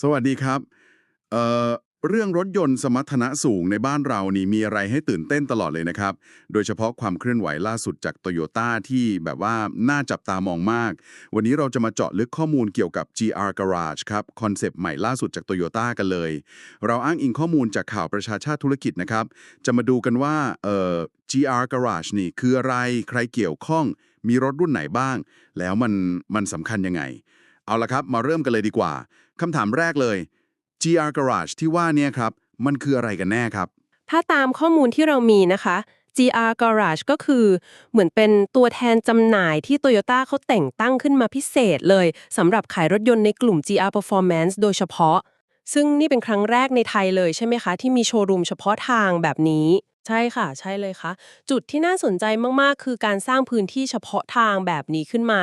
สวัสดีครับ เอ่อ เรื่องรถยนต์สมรรถนะสูงในบ้านเรานี่มีอะไรให้ตื่นเต้นตลอดเลยนะครับ โดยเฉพาะความเคลื่อนไหวล่าสุดจากโตโยต้าที่แบบว่าน่าจับตามองมาก วันนี้เราจะมาเจาะลึกข้อมูลเกี่ยวกับ GR Garage ครับ คอนเซปต์ใหม่ล่าสุดจากโตโยต้ากันเลย เราอ้างอิงข้อมูลจากข่าวประชาชาติธุรกิจนะครับ จะมาดูกันว่า เอ่อ GR Garage นี่คืออะไร ใครเกี่ยวข้อง มีรถรุ่นไหนบ้าง แล้วมันมันสำคัญยังไง เอาละครับ มาเริ่มกันเลยดีกว่า คำถามแรกเลย GR Garage ที่ว่าเนี่ยครับ มันคืออะไรกันแน่ครับ ถ้าตามข้อมูลที่เรามีนะคะ GR Garage ก็คือเหมือนเป็นตัวแทนจำหน่ายที่ Toyota เขาแต่งตั้งขึ้นมาพิเศษเลยสำหรับขายรถยนต์ในกลุ่ม GR Performance โดยเฉพาะ ซึ่งนี่เป็นครั้งแรกในไทยเลยใช่ไหมคะ ที่มีโชว์รูมเฉพาะทางแบบนี้ ใช่ค่ะ ใช่เลยค่ะ จุดที่น่าสนใจมาก ๆ คือการสร้างพื้นที่เฉพาะทางแบบนี้ขึ้นมา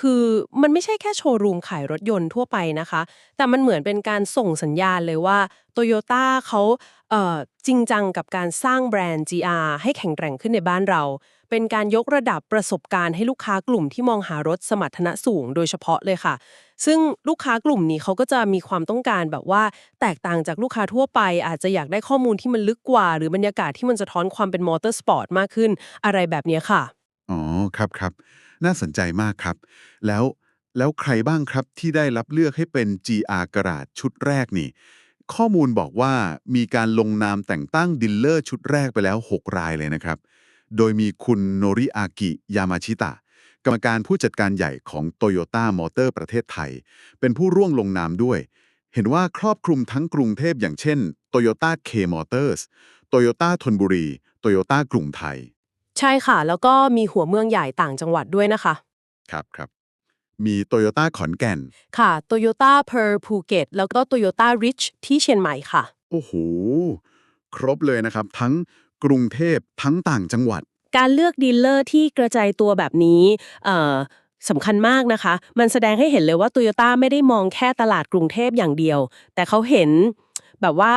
คือมันไม่ใช่แค่โชว์รูมขายรถยนต์ทั่วไปนะคะ แต่มันเหมือนเป็นการส่งสัญญาณเลยว่าโตโยต้าเขาเอ่อจริงจังกับการสร้างแบรนด์ GR ให้แข็งแกร่งขึ้นในบ้านเรา เป็นการยกระดับประสบการณ์ให้ลูกค้ากลุ่มที่มองหารถสมรรถนะสูง โดยเฉพาะเลยค่ะ ซึ่งลูกค้ากลุ่มนี้เขาก็จะมีความต้องการแบบว่าแตกต่างจากลูกค้าทั่วไป อาจจะอยากได้ข้อมูลที่มันลึกกว่า หรือบรรยากาศที่มันสะท้อนความเป็นมอเตอร์สปอร์ตมากขึ้น อะไรแบบนี้ค่ะ อ๋อ ครับครับน่าสนใจมากครับ แล้วแล้วใครบ้างครับที่ได้รับเลือกให้เป็น GR Garage ชุดแรกนี่ ข้อมูลบอกว่ามีการลงนามแต่งตั้งดิลเลอร์ชุดแรกไปแล้ว 6 รายเลยนะครับ โดยมีคุณโนริอากิยามาชิตะ กรรมการผู้จัดการใหญ่ของ Toyota Motor ประเทศไทย เป็นผู้ร่วงลงนามด้วย เห็นว่าครอบคลุมทั้งกรุงเทพอย่างเช่น Toyota K Motors Toyota ธนบุรี Toyota กรุงไทย ใช่ค่ะ แล้วก็มีหัวเมืองใหญ่ต่างจังหวัดด้วยนะคะ ครับครับ มีโตโยต้าขอนแก่น ค่ะ Toyota Per ภูเก็ตแล้วก็ Toyota Rich ที่เชียงใหม่ค่ะ โอ้โห ครบเลยนะครับ ทั้งกรุงเทพทั้งต่างจังหวัด การเลือกดีลเลอร์ที่กระจายตัวแบบนี้สำคัญมากนะคะ มันแสดงให้เห็นเลยว่า Toyota ไม่ได้มองแค่ตลาดกรุงเทพอย่างเดียว แต่เขาเห็นแบบว่า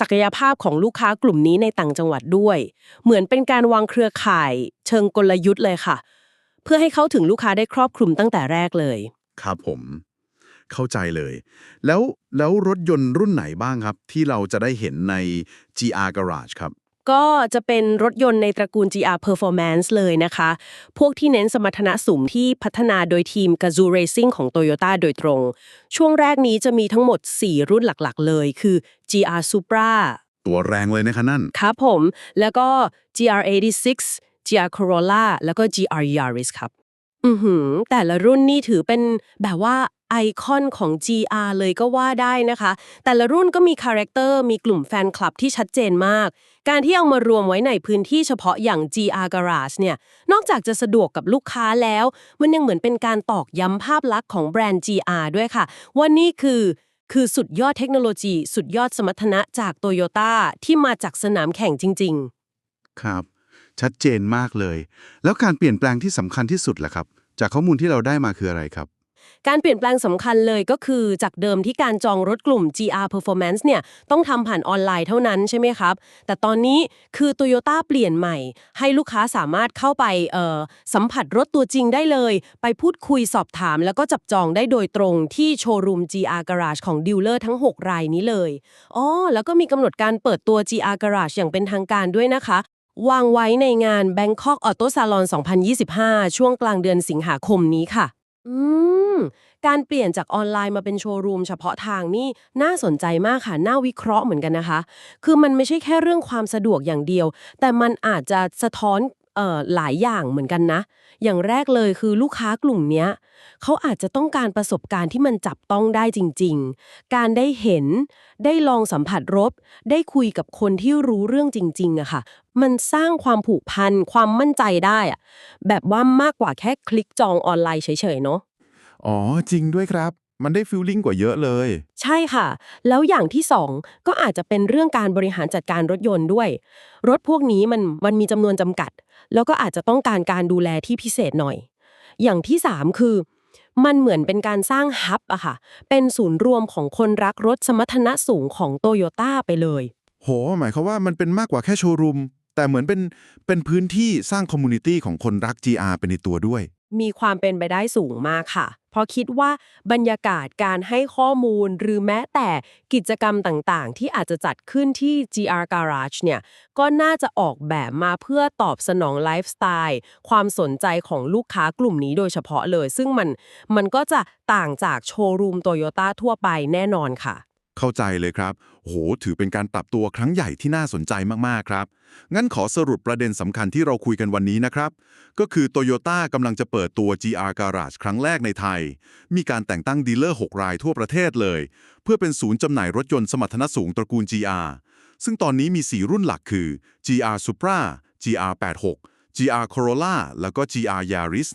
ศักยภาพของลูกค้ากลุ่มนี้ในต่างจังหวัดด้วย เหมือนเป็นการวางเครือข่ายเชิงกลยุทธ์เลยค่ะ เพื่อให้เข้าถึงลูกค้าได้ครอบคลุมตั้งแต่แรกเลย ครับผม เข้าใจเลย แล้วแล้วรถยนต์รุ่นไหนบ้างครับ ที่เราจะได้เห็นใน GR Garage ครับ ก็จะเป็นรถยนต์ในตระกูล GR Performance เลยนะคะ พวกที่เน้นสมรรถนะสูงที่พัฒนาโดยทีม Gazoo Racing ของ Toyota โดยตรง ช่วงแรกนี้จะมีทั้งหมด 4 รุ่นหลักๆ เลย คือ GR Supra ตัวแรงเลยนะคะนั่น ครับผม แล้วก็ GR86 GR Corolla แล้วก็ GR Yaris ครับ อือหือ แต่ละรุ่นนี่ถือเป็นแบบว่า ไอคอนของ GR เลยก็ว่าได้นะคะ แต่ละรุ่นก็มีคาแรคเตอร์มีกลุ่มแฟนคลับที่ชัดเจนมาก การที่เอามารวมไว้ในพื้นที่เฉพาะอย่าง GR Garage เนี่ย นอกจากจะสะดวกกับลูกค้าแล้ว มันยังเหมือนเป็นการตอกย้ำภาพลักษณ์ของแบรนด์ GR ด้วยค่ะ ว่านี่คือคือสุดยอดเทคโนโลยี สุดยอดสมรรถนะจากโตโยต้าที่มาจากสนามแข่งจริง ๆ ครับ ชัดเจนมากเลย แล้วการเปลี่ยนแปลงที่สำคัญที่สุดล่ะครับ จากข้อมูลที่เราได้มาคืออะไรครับ การเปลี่ยนแปลงสำคัญเลยก็คือจากเดิมที่การจองรถกลุ่ม GR Performance เนี่ยต้องทำผ่านออนไลน์เท่านั้นใช่ไหมครับ แต่ตอนนี้คือ Toyota เปลี่ยนใหม่ ให้ลูกค้าสามารถเข้าไปสัมผัสรถตัวจริงได้เลย ไปพูดคุยสอบถาม แล้วก็จับจองได้โดยตรงที่โชว์รูม GR Garage ของดีลเลอร์ทั้ง 6 รายนี้เลยอ๋อแล้วก็มีกำหนดการเปิดตัว GR Garage อย่างเป็นทางการด้วยนะคะวางไว้ในงาน Bangkok Auto Salon 2025 ช่วงกลางเดือนสิงหาคมนี้ค่ะ อืม การเปลี่ยนจากออนไลน์มาเป็นโชว์รูมเฉพาะทางนี่น่าสนใจมากค่ะ น่าวิเคราะห์เหมือนกันนะคะ คือมันไม่ใช่แค่เรื่องความสะดวกอย่างเดียว แต่มันอาจจะสะท้อนเอ่อหลายอย่างเหมือนกันนะ อย่างแรกเลยคือลูกค้ากลุ่มเนี้ยเขาอาจจะต้องการประสบการณ์ที่มันจับต้องได้จริง ๆ การได้เห็น ได้ลองสัมผัสรถได้คุยกับคนที่รู้เรื่องจริงๆอะค่ะ มันสร้างความผูกพันความมั่นใจได้อะแบบว่ามากกว่าแค่คลิกจองออนไลน์เฉยๆเนาะอ๋อจริงด้วยครับ มันได้ฟิลลิ่งกว่าเยอะเลย ใช่ค่ะ แล้วอย่างที่สองก็อาจจะเป็นเรื่องการบริหารจัดการรถยนต์ด้วย รถพวกนี้มันมันมีจำนวนจำกัด แล้วก็อาจจะต้องการการดูแลที่พิเศษหน่อย อย่างที่สามคือมันเหมือนเป็นการสร้างฮับอะค่ะ เป็นศูนย์รวมของคนรักรถสมรรถนะสูงของโตโยต้าไปเลย โห หมายความว่ามันเป็นมากกว่าแค่โชว์รูม แต่เหมือนเป็นเป็นพื้นที่สร้างคอมมูนิตี้ของคนรัก GR เป็นในตัวด้วย มีความเป็นไปได้สูงมากค่ะ เพราะคิดว่าบรรยากาศการให้ข้อมูลหรือแม้แต่กิจกรรมต่างๆ ที่อาจจะจัดขึ้นที่ GR Garage เนี่ย ก็น่าจะออกแบบมาเพื่อตอบสนองไลฟ์สไตล์ความสนใจของลูกค้ากลุ่มนี้โดยเฉพาะเลย ซึ่งมันมันก็จะต่างจากโชว์รูมโตโยต้าทั่วไปแน่นอนค่ะ เข้าใจเลยครับ โห ถือเป็นการปรับตัวครั้งใหญ่ที่น่าสนใจมากๆครับ งั้นขอสรุปประเด็นสำคัญที่เราคุยกันวันนี้นะครับ ก็คือ Toyota กำลังจะเปิดตัว GR Garage ครั้งแรกในไทย มีการแต่งตั้งดีลเลอร์ 6 รายทั่วประเทศเลย เพื่อเป็นศูนย์จำหน่ายรถยนต์สมรรถนะสูงตระกูล GR ซึ่งตอนนี้มี 4 รุ่นหลักคือ GR Supra GR 86 GR Corolla แล้วก็ GR Yaris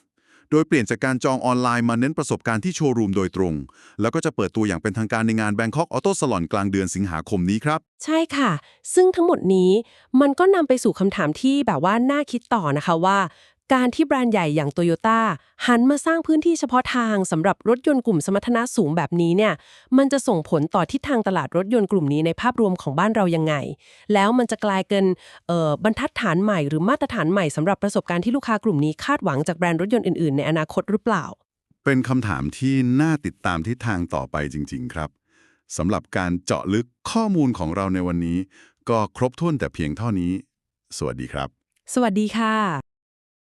โดยเปลี่ยนจากการจองออนไลน์มาเน้นประสบการณ์ที่โชว์รูมโดยตรง แล้วก็จะเปิดตัวอย่างเป็นทางการในงาน Bangkok Auto Salon กลางเดือนสิงหาคมนี้ครับ ใช่ค่ะ ซึ่งทั้งหมดนี้มันก็นำไปสู่คำถามที่แบบว่าน่าคิดต่อนะคะว่า การที่แบรนด์ใหญ่อย่างโตโยต้าหันมาสร้างพื้นที่เฉพาะทางสำหรับรถยนต์กลุ่มสมรรถนะสูงแบบนี้เนี่ยมันจะส่งผลต่อทิศทางตลาดรถยนต์กลุ่มนี้ในภาพรวมของบ้านเรายังไง แล้วมันจะกลายเป็นเอ่อบรรทัดฐานใหม่หรือมาตรฐานใหม่สำหรับประสบการณ์ที่ลูกค้ากลุ่มนี้คาดหวังจากแบรนด์รถยนต์อื่นๆ ในอนาคตหรือเปล่า เป็นคำถามที่น่าติดตามทิศทางต่อไปจริง ๆ ครับสำหรับการเจาะลึกข้อมูลของเราในวันนี้ ก็ครบถ้วนแต่เพียงเท่านี้ สวัสดีครับ สวัสดีค่ะ